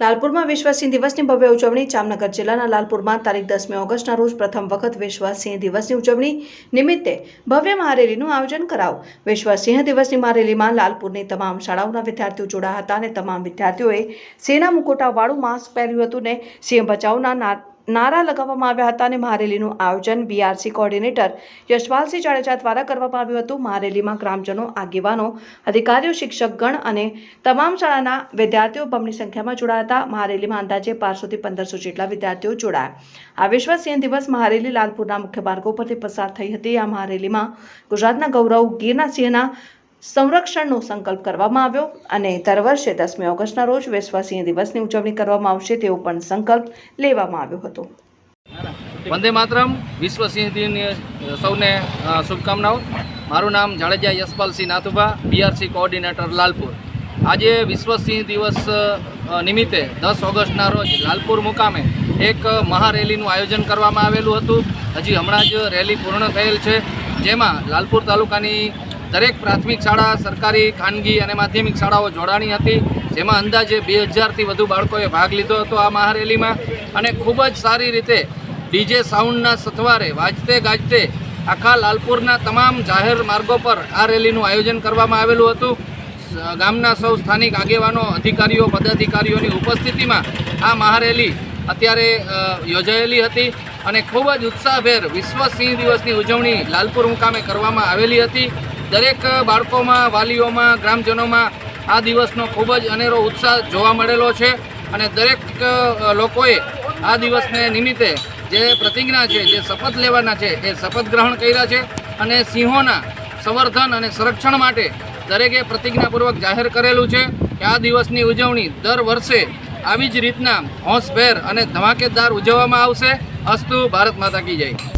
લાલપુરમાં વિશ્વ સિંહ દિવસની ભવ્ય ઉજવણી જામનગર જિલ્લાના લાલપુરમાં તારીખ દસમી ઓગસ્ટના રોજ પ્રથમ વખત વિશ્વ સિંહ દિવસની ઉજવણી નિમિત્તે ભવ્ય મહારેલીનું આયોજન કરાયું. વિશ્વ સિંહ દિવસની મહારેલીમાં લાલપુરની તમામ શાળાઓના વિદ્યાર્થીઓ જોડાયા હતા અને તમામ વિદ્યાર્થીઓએ સિંહના મુકોટાવાળું માસ્ક પહેર્યું હતું ને સિંહ બચાવના નારા લગાવવામાં આવ્યા હતા અને મહારેલીનું આયોજન બીઆરસી કોર્ડિનેટર યશપાલસિંહ જાડેજા દ્વારા કરવામાં આવ્યું હતું. મહારેલીમાં ગ્રામજનો, આગેવાનો, અધિકારીઓ, શિક્ષકગણ અને તમામ શાળાના વિદ્યાર્થીઓ બમણી સંખ્યામાં જોડાયા હતા. મહારેલીમાં અંદાજે બારસોથી પંદરસો જેટલા વિદ્યાર્થીઓ જોડાયા. આ વિશ્વ સિંહ દિવસ મહારેલી લાલપુરના મુખ્ય માર્ગો પરથી પસાર થઈ હતી. આ મહારેલીમાં ગુજરાતના ગૌરવ ગીરના સિંહના સંરક્ષણનો સંકલ્પ કરવામાં આવ્યો અને દર વર્ષે દસમી ઓગસ્ટના રોજ વિશ્વસિંહ દિવસની ઉજવણી કરવામાં આવશે તેવો પણ સંકલ્પ લેવામાં આવ્યો હતો. વંદે માતરમ, વિશ્વ સિંહ દિનની સૌને શુભકામનાઓ. મારું નામ જાડેજા યશપાલસિંહ નાથુભા બીઆરસી કોઓર્ડિનેટર લાલપુર. આજે વિશ્વ સિંહ દિવસ નિમિત્તે દસ ઓગસ્ટના રોજ લાલપુર મુકામે એક મહારેલીનું આયોજન કરવામાં આવેલું હતું. હજી હમણાં જ રેલી પૂર્ણ થયેલ છે, જેમાં લાલપુર તાલુકાની દરેક પ્રાથમિક શાળા, સરકારી, ખાનગી અને માધ્યમિક શાળાઓ જોડાણી હતી. જેમાં અંદાજે બે હજારથી વધુ બાળકોએ ભાગ લીધો હતો આ મહારેલીમાં. અને ખૂબ જ સારી રીતે ડીજે સાઉન્ડના સથવારે વાજતે ગાજતે આખા લાલપુરના તમામ જાહેર માર્ગો પર આ રેલીનું આયોજન કરવામાં આવેલું હતું. ગામના સૌ સ્થાનિક આગેવાનો, અધિકારીઓ, પદાધિકારીઓની ઉપસ્થિતિમાં આ મહારેલી અત્યારે યોજાયેલી હતી અને ખૂબ જ ઉત્સાહભેર વિશ્વ સિંહ દિવસની ઉજવણી લાલપુર મુકામે કરવામાં આવેલી હતી. દરેક બાળકોમાં, વાલીઓમાં, ગ્રામજનોમાં આ દિવસનો ખૂબ જ અનેરો ઉત્સાહ જોવા મળેલો છે અને દરેક લોકોએ આ દિવસને નિમિત્તે જે પ્રતિજ્ઞા છે, જે શપથ લેવાના છે, એ શપથ ગ્રહણ કર્યા છે અને સિંહોના સંવર્ધન અને સંરક્ષણ માટે દરેકે પ્રતિજ્ઞાપૂર્વક જાહેર કરેલું છે કે આ દિવસની ઉજવણી દર વર્ષે આવી જ રીતના હોંશભેર અને ધમાકેદાર ઉજવવામાં આવશે. અસ્તુ ભારત માતા કી જય.